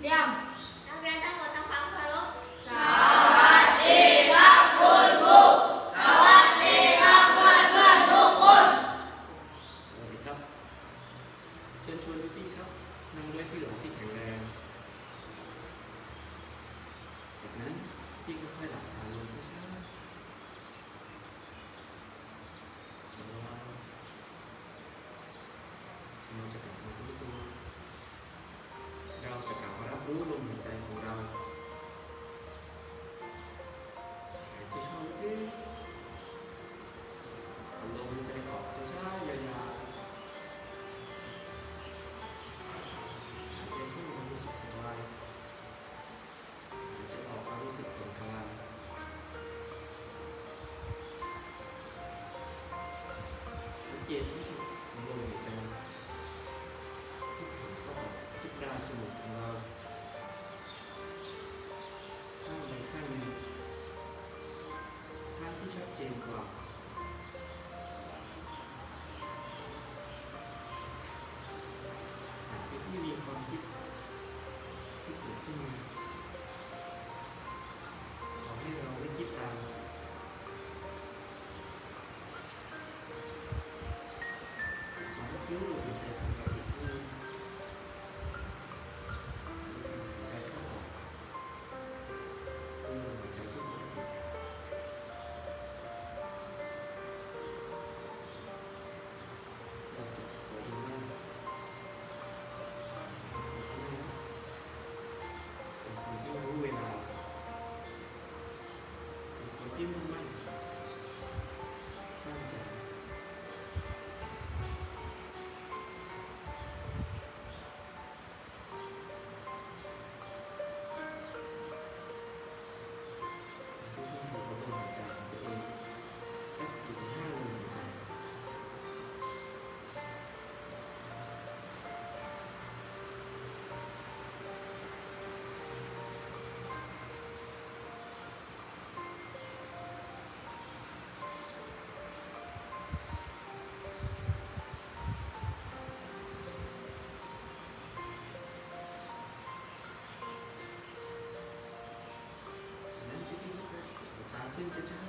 เรียมนักเรียนทั้งหมดทำความเคารพสวัสดีครับคุณครูสวัสดีครับเพื่อนเพื่อนๆทุกคนสวัสดีครับ เชิญชวนพี่ๆครับนั่งด้วยที่หลังที่แข็งแรง จากนั้นพี่ก็ค่อยหลับตาลงช้าๆแล้วเราจะ รู้ลมหายใจของเราหายใจเข้าลึกๆเอาลมหายใจออกช้าๆยาวหายใจเข้าเรารู้สึกสบายหายใจออกเรารู้สึกผ่อนคลายสังเกตที่ ตาขึ้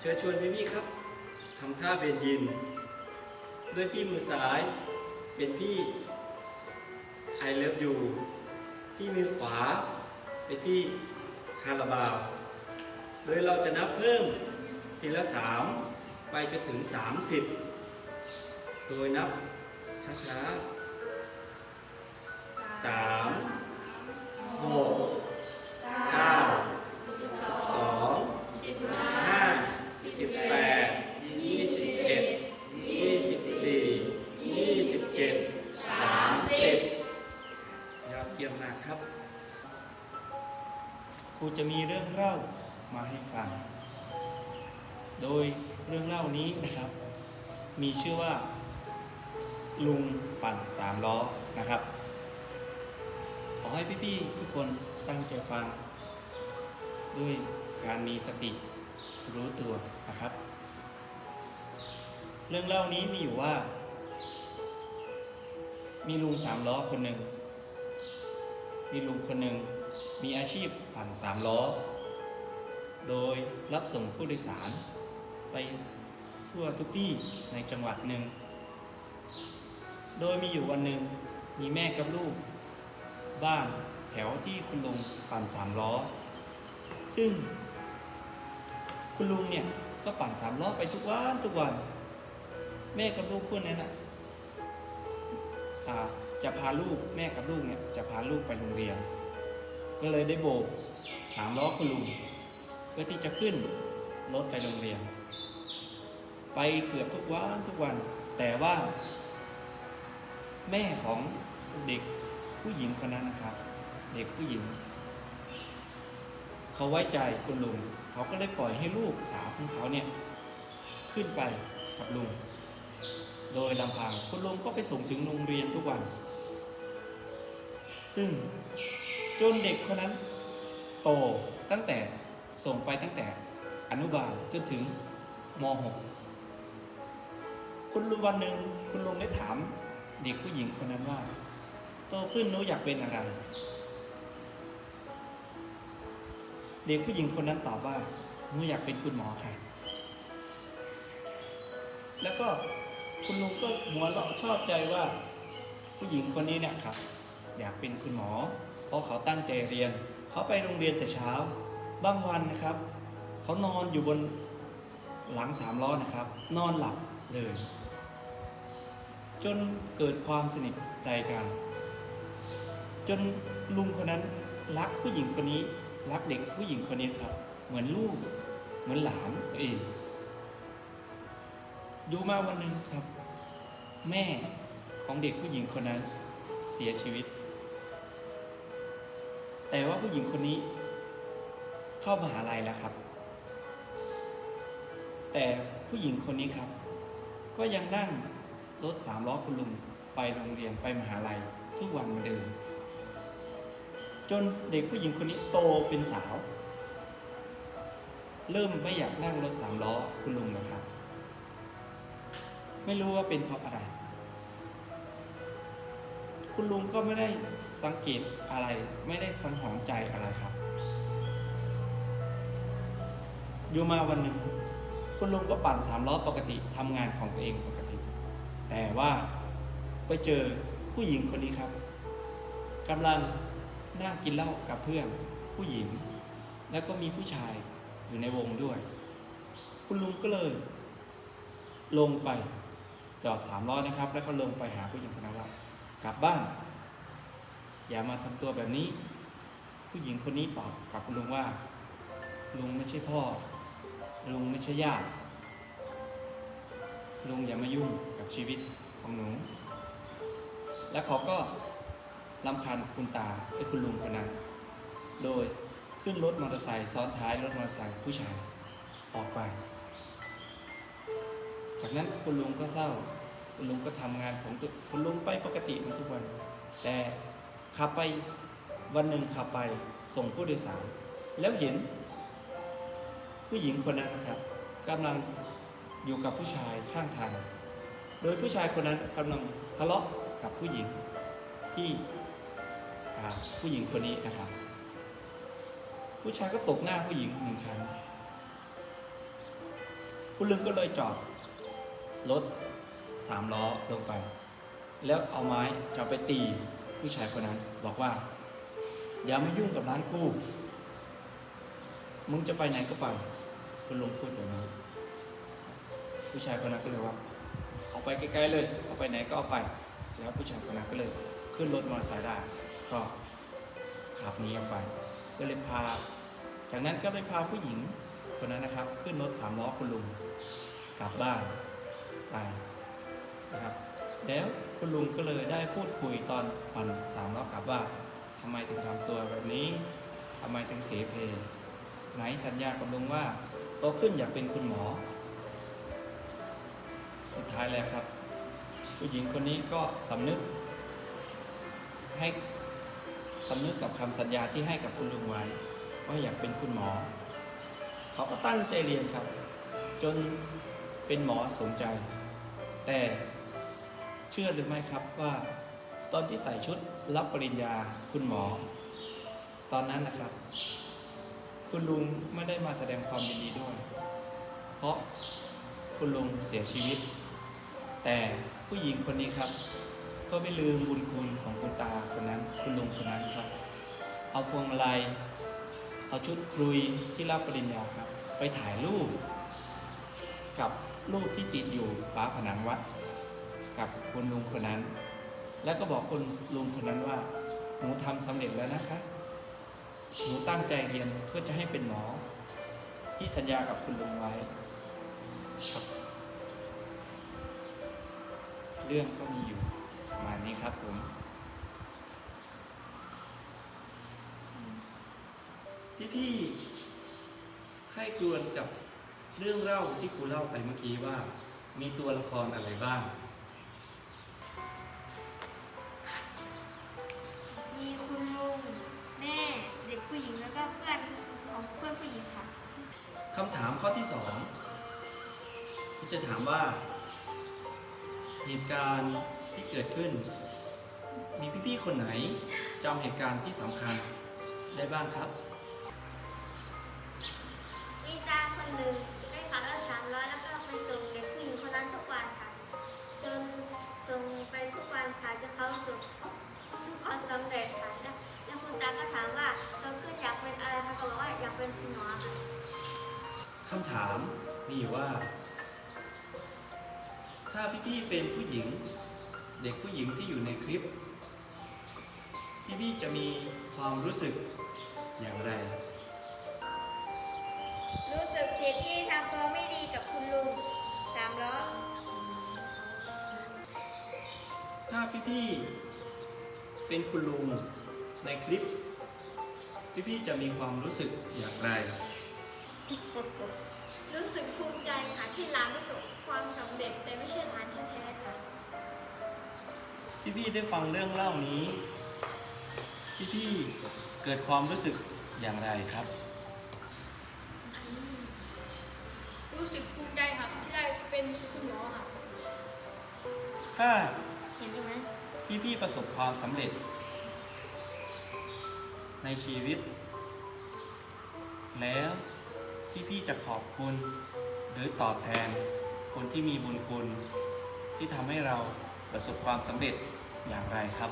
เชิญชวนพี่มี่ครับทำท่าเบนยิน ด้วยพี่มือซ้ายเป็นพี่ I love you พี่มือขวาเป็นพี่คาราบาวโดยเราจะนับเพิ่มทีละ 3 ไปจนถึง 30 โดยนับช้าๆ3 ลุงปั่นสามล้อนะครับ ขอให้พี่ๆทุกคนตั้งใจฟัง ด้วยการมีสติรู้ตัวนะครับ เรื่องเล่านี้มีอยู่ว่า มีลุงสามล้อคนหนึ่ง มีลุงคนหนึ่งมีอาชีพปั่นสามล้อ โดยรับส่งผู้โดยสารไปทั่วทุกที่ในจังหวัดหนึ่ง โดยมีอยู่วันหนึ่งมีแม่กับลูก บ้านแถวที่คุณลุงปั่นสามล้อ ซึ่ง คุณลุงเนี่ยก็ปั่นสามล้อไปทุกวันทุกวัน แม่กับลูกคู่นั้นน่ะอ่าจะพาลูกแม่กับลูกเนี่ยจะพาลูกไปโรงเรียน ก็เลยได้โบกสามล้อคุณลุงเพื่อที่จะขึ้นรถไปโรงเรียน ไปเกือบทุกวันทุกวัน แต่ว่า แม่ของเด็กผู้หญิงคนนั้นนะครับ เด็กผู้หญิง เขาไว้ใจคุณลุงเขาก็เลยปล่อยให้ลูกสาวของเขาเนี่ยขึ้นไปกับลุง โดยลำพังคุณลุงก็ไปส่งถึงโรงเรียนทุกวัน ซึ่งจนเด็กคนนั้นโตตั้งแต่ส่งไปตั้งแต่อนุบาลจนถึงม .6 คุณลุงวันหนึ่งคุณลุงได้ถาม เด็กผู้หญิงคนนั้นว่า โตขึ้นหนูอยากเป็นอะไร เด็กผู้หญิงคนนั้นตอบว่าหนูอยากเป็นคุณหมอค่ะ แล้วก็คุณลุงก็หัวเราะชอบใจว่า ผู้หญิงคนนี้เนี่ยครับ อยากเป็นคุณหมอ เพราะเขาตั้งใจเรียน เขาไปโรงเรียนแต่เช้า บางวันนะครับ เขานอนอยู่บนหลังสามล้อนะครับ นอนหลับเลย จนเกิดความสนิทใจกัน จนลุงคนนั้นรักผู้หญิงคนนี้ รักเด็กผู้หญิงคนนี้ครับ เหมือนลูก เหมือนหลานตัวเองอยู่มาวันหนึ่งครับ แม่ของเด็กผู้หญิงคนนั้นเสียชีวิต แต่ว่าผู้หญิงคนนี้ เข้ามหาลัยแล้วครับ แต่ผู้หญิงคนนี้ครับ ก็ยังนั่ง รถสามล้อคุณลุงไปโรงเรียนไปมหาลัยทุกวันเหมือนเดิม จนเด็กผู้หญิงคนนี้โตเป็นสาว เริ่มไม่อยากนั่งรถสามล้อคุณลุงนะครับ ไม่รู้ว่าเป็นเพราะอะไร คุณลุงก็ไม่ได้สังเกตอะไรไม่ได้สังหรณ์ใจอะไรครับ อยู่มาวันหนึ่งคุณลุงก็ปั่นสามล้อปกติทำงานของตัวเองปกติ แต่ว่าไปเจอผู้หญิงคนนี้ครับกำลังนั่งกินเหล้ากับเพื่อนผู้หญิง แล้วก็มีผู้ชายอยู่ในวงด้วย คุณลุงก็เลย ลงไปจอดสามล้อนะครับ แล้วก็ลงไปหาผู้หญิงคนนั้นว่ากลับบ้าน อย่ามาทำตัวแบบนี้ ผู้หญิงคนนี้ตอบกับคุณลุงว่า ลุงไม่ใช่พ่อ ลุงไม่ใช่ญาติลุงอย่ามายุ่ง ชีวิตของหนู และเขาก็ลำคาญคุณตาไอ้คุณลุงคนนั้น โดยขึ้นรถมอเตอร์ไซค์ซ้อนท้ายรถมอเตอร์ไซค์ผู้ชายออกไป จากนั้นคุณลุงก็เศร้า คุณลุงก็ทำงานของตัวคุณลุงไปปกติเหมือนทุกวัน แต่ขับไปวันหนึ่งขับไปส่งผู้โดยสาร แล้วเห็น ผู้หญิงคนนั้นนะครับกำลังอยู่กับผู้ชายข้างทาง โดยผู้ชายคนนั้นกำลังทะเลาะกับผู้หญิงที่ผู้หญิงคนนี้นะครับ ผู้ชายก็ตบหน้าผู้หญิงหนึ่งครั้งคุณลุงก็เลยจอดรถสามล้อลงไป แล้วเอาไม้จะไปตีผู้ชายคนนั้น บอกว่า อย่ามายุ่งกับร้านกูมึงจะไปไหนก็ไป คุณลุงพูดแบบนี้ผู้ชายคนนั้นก็เลยว่า ไปไกลๆเลยออกไปไหนก็เอาไป แล้วผู้ชายคนนั้นก็เลย ขึ้นรถมอเตอร์ไซค์ได้ก็ขับหนีออกไป ก็เลยพา จากนั้นก็เลยพาผู้หญิงคนนั้นนะครับ ขึ้นรถสามล้อคุณลุงกลับบ้านไปนะครับ แล้วคุณลุงก็เลยได้พูดคุยตอนปั่นสามล้อกลับว่าทำไมถึงทำตัวแบบนี้ทำไมถึงเสียเพไหนสัญญากับลุงว่าโตขึ้นอยากเป็นคุณหมอ สุดท้ายแล้วครับ ผู้หญิงคนนี้ก็สำนึก ให้สำนึกกับคำสัญญาที่ให้กับคุณลุงไว้ ว่าอยากเป็นคุณหมอ เขาก็ตั้งใจเรียนครับ จนเป็นหมอสมใจ แต่เชื่อหรือไม่ครับว่า ตอนที่ใส่ชุดรับปริญญาคุณหมอ ตอนนั้นนะครับ คุณลุงไม่ได้มาแสดงความยินดีด้วย เพราะคุณลุงเสียชีวิต แต่ผู้หญิงคนนี้ครับ ก็ไม่ลืมบุญคุณของคุณตาคนนั้น คุณลุงคนนั้นครับ เอาพวงมาลัยเอาชุดคลุยที่รับปริญญาครับ ไปถ่ายรูป กับรูปที่ติดอยู่ฝาผนังวัด กับคุณลุงคนนั้น แล้วก็บอกคุณลุงคนนั้นว่า หนูทำสำเร็จแล้วนะคะ หนูตั้งใจเรียนเพื่อจะให้เป็นหมอ ที่สัญญากับคุณลุงไว้ครับ เรื่องก็มีอยู่ประมาณนี้ครับผมพี่ๆใครกรวนกับเรื่องเล่าที่ครูเล่าไปเมื่อกี้ว่า มีตัวละครอะไรบ้าง มีคุณลุงแม่เด็กผู้หญิงแล้วก็เพื่อนของเพื่อนผู้หญิงค่ะคำถามข้อที่สองที่จะถามว่า เหตุการณ์ที่เกิดขึ้น มีพี่ๆคนไหนจำเหตุการณ์ที่สำคัญได้บ้างครับ มีตาคนหนึ่งได้ขับรถสามร้อยแล้วก็ไปส่งเด็กผู้หญิงคนนั้นทุกวันค่ะ จนส่งไปทุกวันค่ะจนเขาประสบประสบความสำเร็จค่ะแล้วแล้วคุณตาก็ถามว่าโตขึ้นอยากเป็นอะไรคะก็บอกว่าอยากเป็นคุณหมอค่ะ คำถามมีอยู่ว่า ถ้าพี่ๆเป็นผู้หญิง เด็กผู้หญิงที่อยู่ในคลิป พี่ๆจะมีความรู้สึกอย่างไร รู้สึกผิดที่ทำตัวไม่ดีกับคุณลุงสามล้อ ถ้าพี่ๆเป็นคุณลุงในคลิป พี่ๆจะมีความรู้สึกอย่างไร รู้สึกภูมิใจค่ะที่หลานประสบ ความสำเร็จแต่ไม่ใช่หลานแท้ๆค่ะพี่ๆได้ฟังเรื่องเล่านี้พี่ๆเกิดความรู้สึกอย่างไรครับ รู้สึกภูมิใจครับที่ได้เป็นคุณหมอค่ะถ้าเห็นไหมพี่ๆประสบความสำเร็จ ในชีวิต แล้วพี่ๆจะขอบคุณหรือตอบแทน คนที่มีบุญคุณที่ทำให้เราประสบความสำเร็จอย่างไรครับ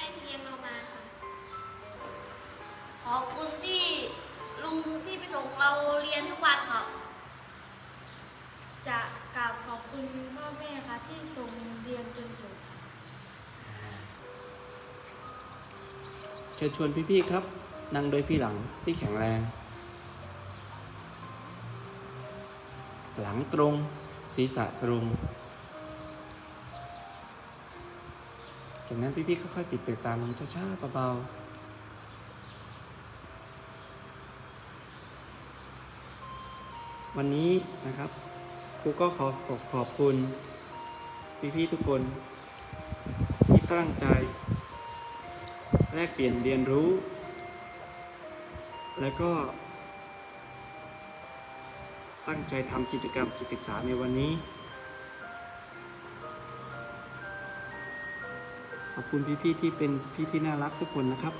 ม่ที่เลี้ยงเรามาค่ะ ขอบคุณที่ลุงที่ไปส่งเราเรียนทุกวันครับ จะกราบขอบคุณพ่อแม่ค่ะที่ส่งเรียนจนจบค่ะเชิญชวนพี่ๆครับ นั่งโดยพี่หลังที่แข็งแรง หลังตรง ศีรษะตรง จากนั้นพี่ๆค่อยๆปิดเปลือกตาลงช้าๆเบาๆวันนี้นะครับครูก็ขอขอบขอบคุณพี่ๆทุกคนที่ตั้งใจ แลกเปลี่ยนเรียนรู้ แล้วก็ ตั้งใจทำกิจกรรมกิจศึกษาในวันนี้ ขอบคุณพี่ๆที่เป็นพี่ที่น่ารักทุกคนนะครับ